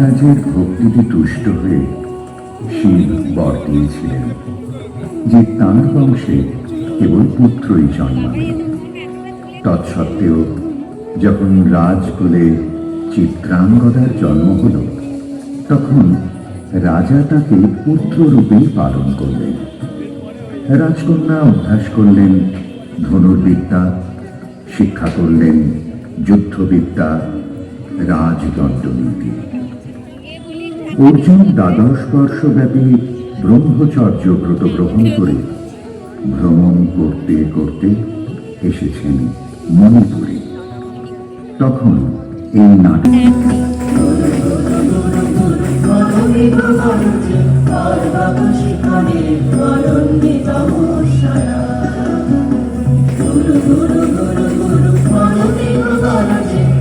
রাজের ভক্তিতে তুষ্ট হয়ে শিব বর দিয়েছিলেন, যে তাঁর বংশে কেবল পুত্রই জন্মাবে তৎসত্ত্বেও যখন রাজকুলে চিত্রাঙ্গদার জন্ম হল, তখন রাজা তাকে পুত্ররূপেই পালন করলেন। রাজকন্যা অভ্যাস করলেন, ধনুর্বিদ্যা শিক্ষা করলেন, যুদ্ধবিদ্যা রাজদণ্ডনীতি অর্জুন দ্বাদশ বর্ষব্যাপী ব্রহ্মচর্য ব্রত গ্রহণ করে ভ্রমণ করতে করতে এসেছেন মণিপুরে। তখন এই নাটক গুরু গুরু গুরু গুরু গুরু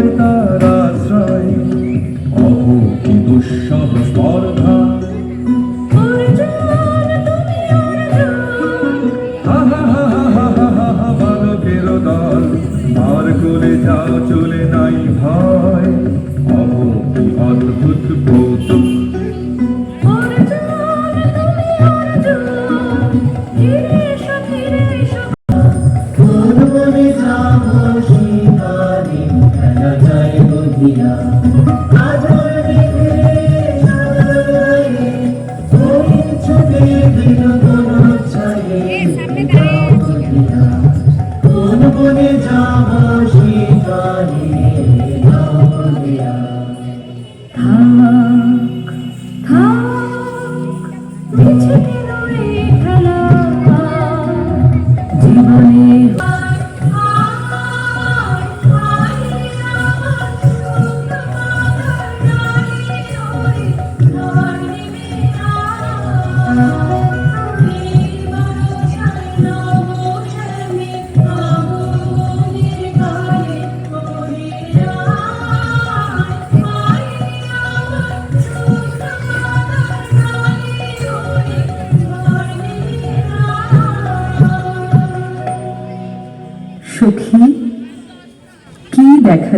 Thank you.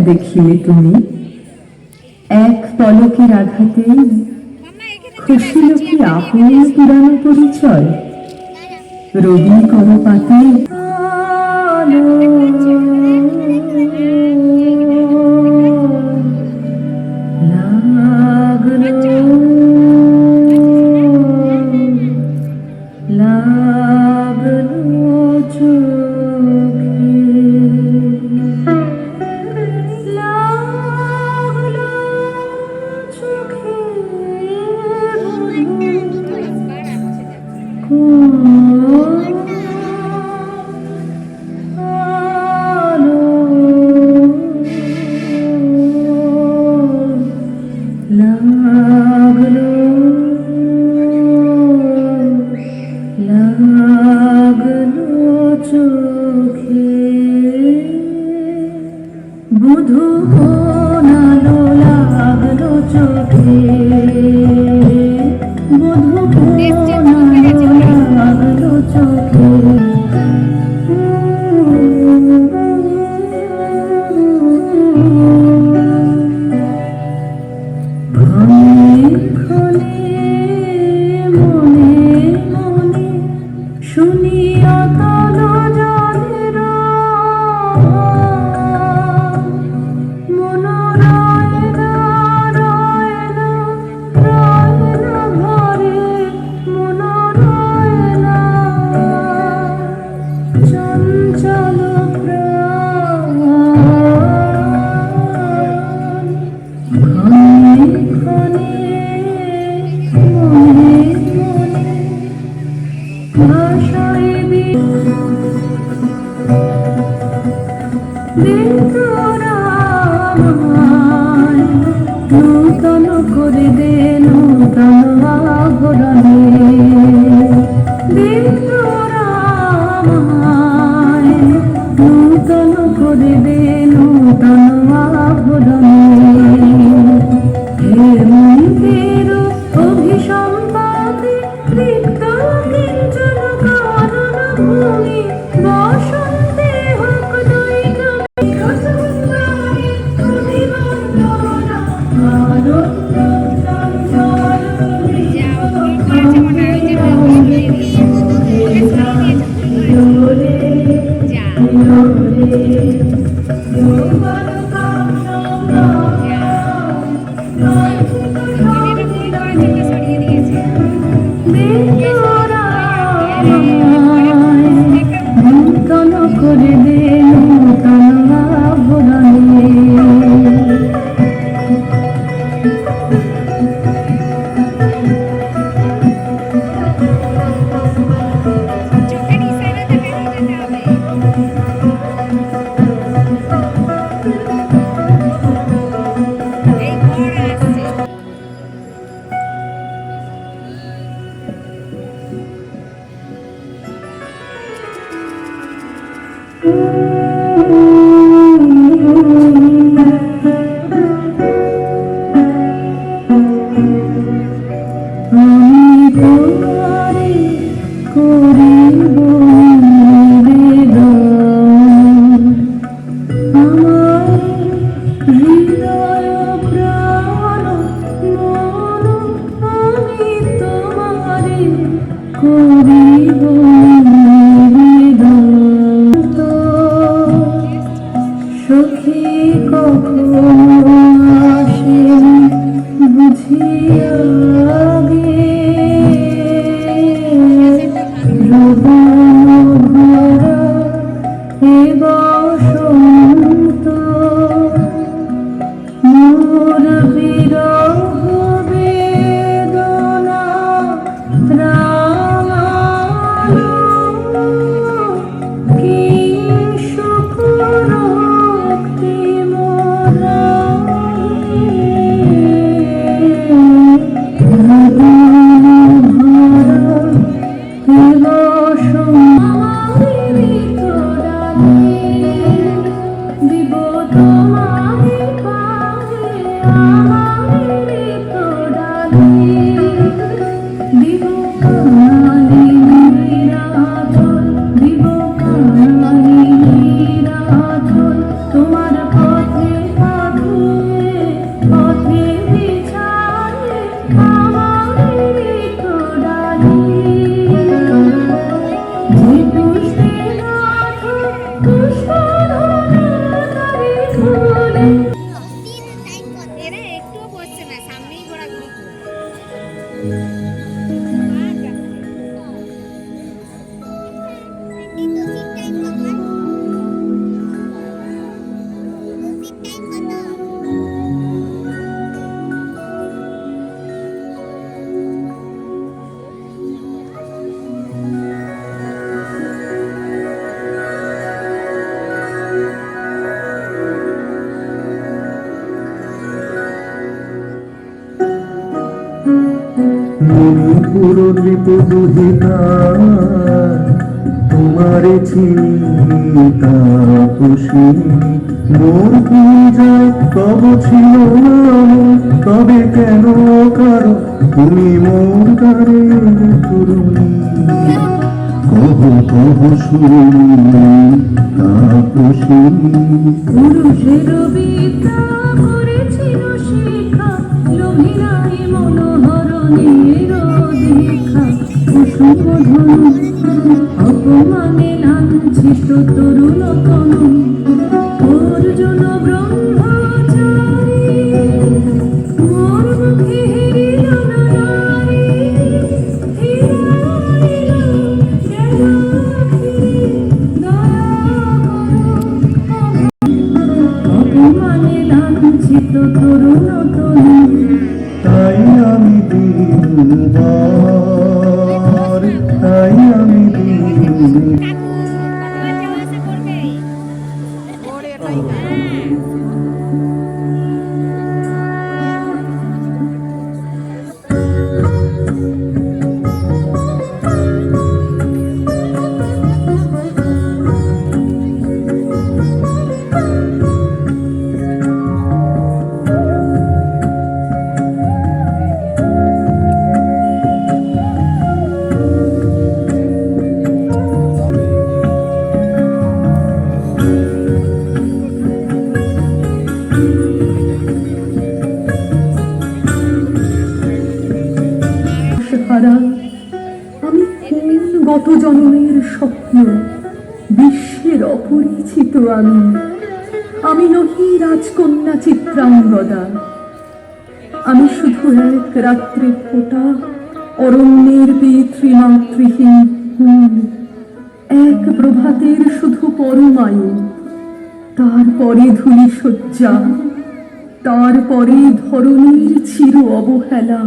দেখিলে তুমি। এক পলকের আঘাতে খুশিল কি আপন পুরানো পরিচয়। রবি কর পাতে মুরলীপ দুহিতা তোমার চিনিতা খুশি। ছিল না তবে কেন কারও? তুমি মোর কারে তরুণী কহ কহ শুনি তা খুশি। পুরুষের বিদ্যা নীর দেখা কুসুম ধনু অপমানে লাঞ্ছিত তরুণ কনু ব্রহ্মচারী আমি আমি নহি রাজকন্যা চিত্রাঙ্গদা। আমি শুধু এক রাত্রে ফোটা অরণ্যের পিতৃমাতৃহীন ফুল এক প্রভাতের শুধু পরমায়ু। তারপরে ধুলি শয্যা তারপরে ধরণীর চির অবহেলা।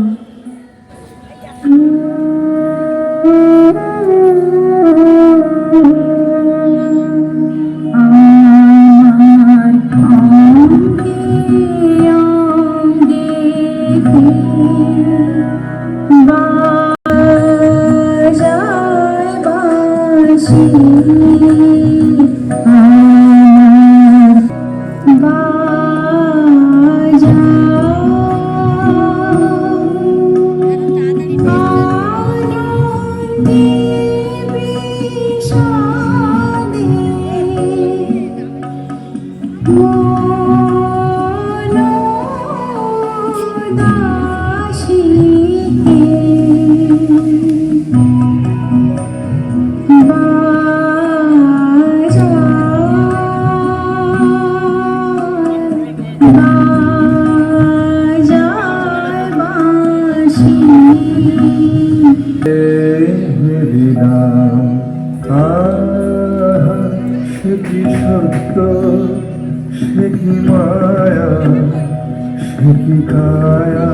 বাঁশি সে কি সত্য? সে কি মায়া? সে কি কায়া?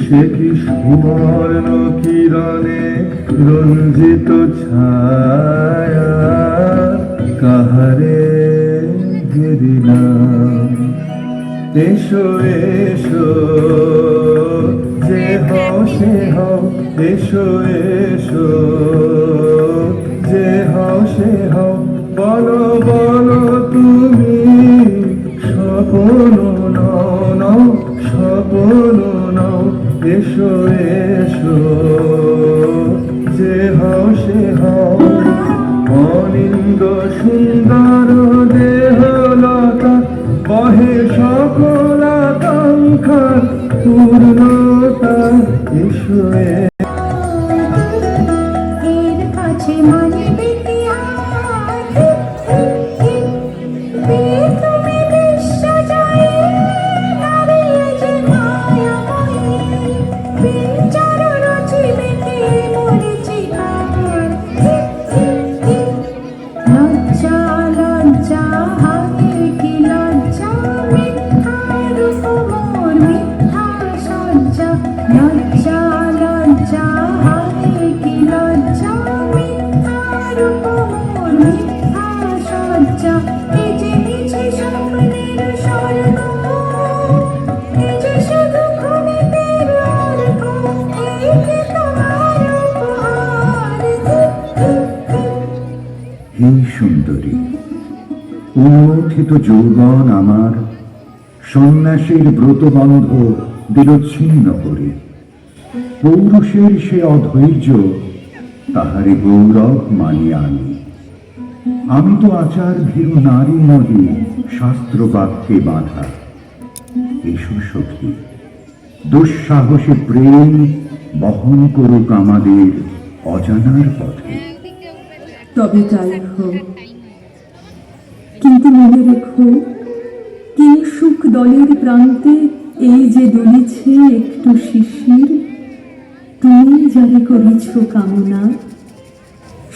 সে কি সুবর্ণ কিরণে রঞ্জিত ছায়া? কাহারে গেরিলাম এসো এসো যে হও সে হও এসো এসো যে হও সে হও বলো বলো তুমি, স্বপন নাও নাও স্বপন নাও এসো এসো। পূর্ণতা এসো যৌবন আমার। সন্ন্যাসীর ব্রতবন্ধ দিল ছিন্ন করে। পৌরুষের সে অধৈর্য তাহারে গৌরব মানিয়া আনি আমি তো আচার ভীরু নারী নদী শাস্ত্র বাক্যে বাধা। এসো সখী, দুঃসাহসে প্রেম বহন করুক আমাদের অজানার পথে। তবে যাই হোক কিন্তু মনে রেখো, কে সুখ দলের প্রান্তে এই যে দলিছে একটু শিশির? তুমি যারে করেছ কামনা,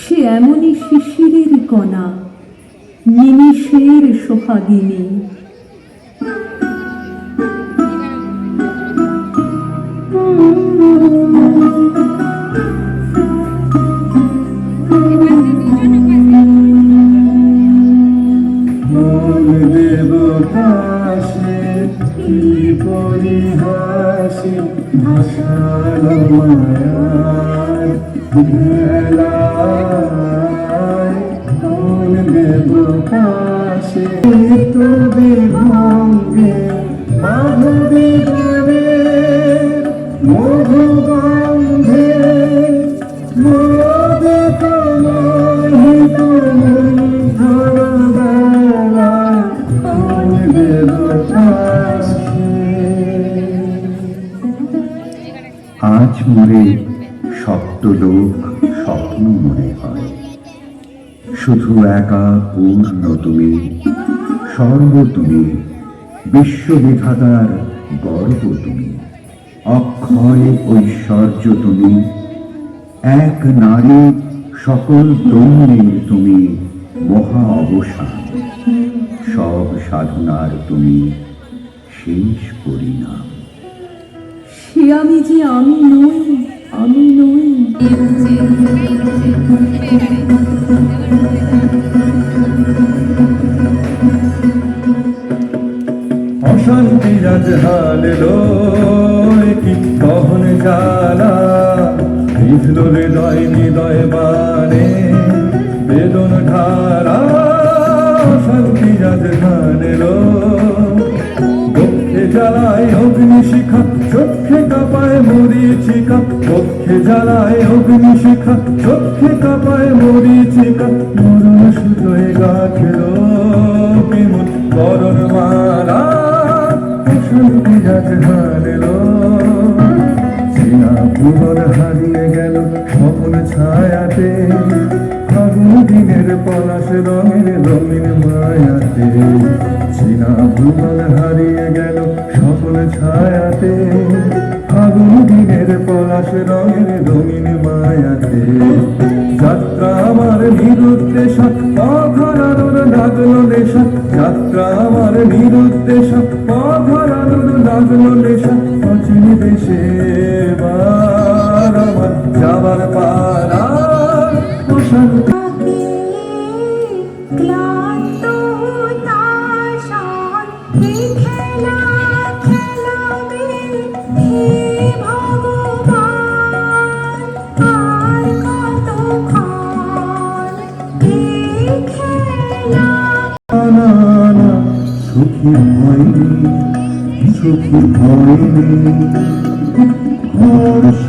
সে এমনই শিশিরের কণা, নিমিষের সোহাগিনী। আজ মোরে সপ্তলোক স্বপ্ন মনে হয়। শুধু একা, পূর্ণ তুমি, সর্ব তুমি, বিশ্ববিধাতার গর্ব তুমি, অক্ষয় ঐশ্বর্য তুমি, এক নারী সকল তরুণীর তুমি মহা অবসান। সব সাধনার তুমি শেষ পরিণাম সে আমি যে আমি নই আমি নই। অশান্তি রাজহাল কি কহন জ্বালা বিধল হৃদয় হৃদয় বানে বেদন ধারা অশান্তি রাজহাল দুঃখে জ্বালায় অগ্নি শিখা চোখে কাপায় মরিচিকা দুঃখে জ্বালায় অগ্নি শিখা চোখে কাপায় মরিচিকা মরণ সুজয় গাছের বিমুল করণ মালা শান্তি যাতে হারেল চেনা ভুবন হারিয়ে গেল স্বপ্ন ছায়াতে দিনের পলাশ রঙের রঙিন মায়াতে। চেনা ভুবন হারিয়ে গেল স্বপ্ন ছায়াতে। ফাগুন দিনের পলাশ রঙের রঙিন মায়াতে। যাত্রা আমার নিরুদ্দেশ পথরানোর লাগল নেশা। যাত্রা আমার নিরুদ্দেশ পথরানোর লাগল নেশা। অচিন দেশে সুখী হয়নি সুখী হয়নি হর্ষ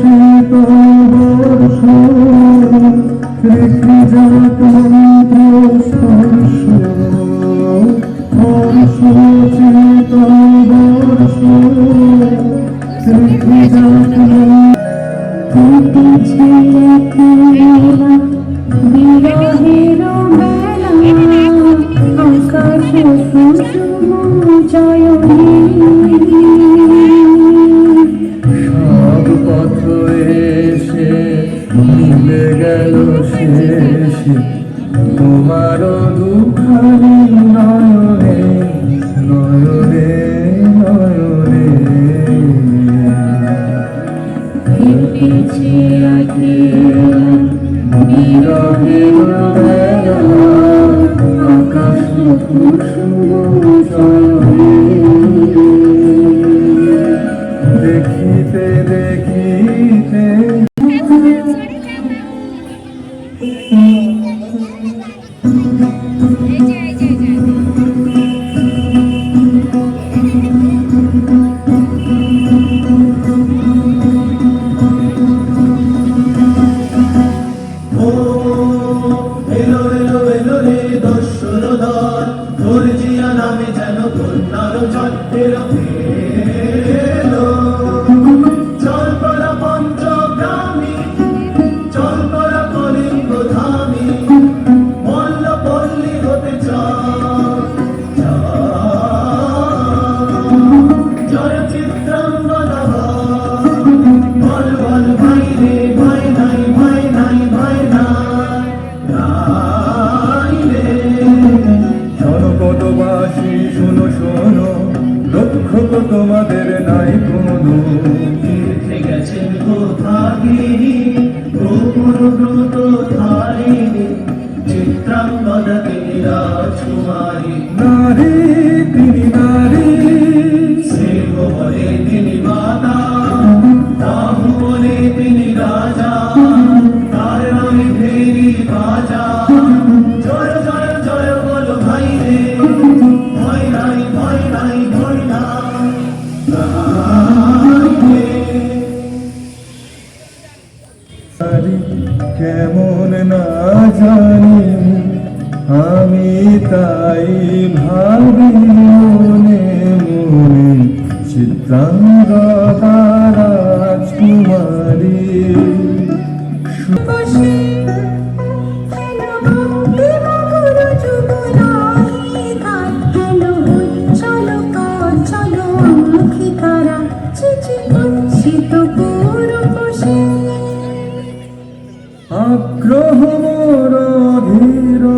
চেত বর্ষ রেখে স্পর্শ হর্ষ চেত বর্ষ রেখে কেটেছে বিরহের আমি তাই ভাবি মনে মনে চিত্রাঙ্গ তারা বসে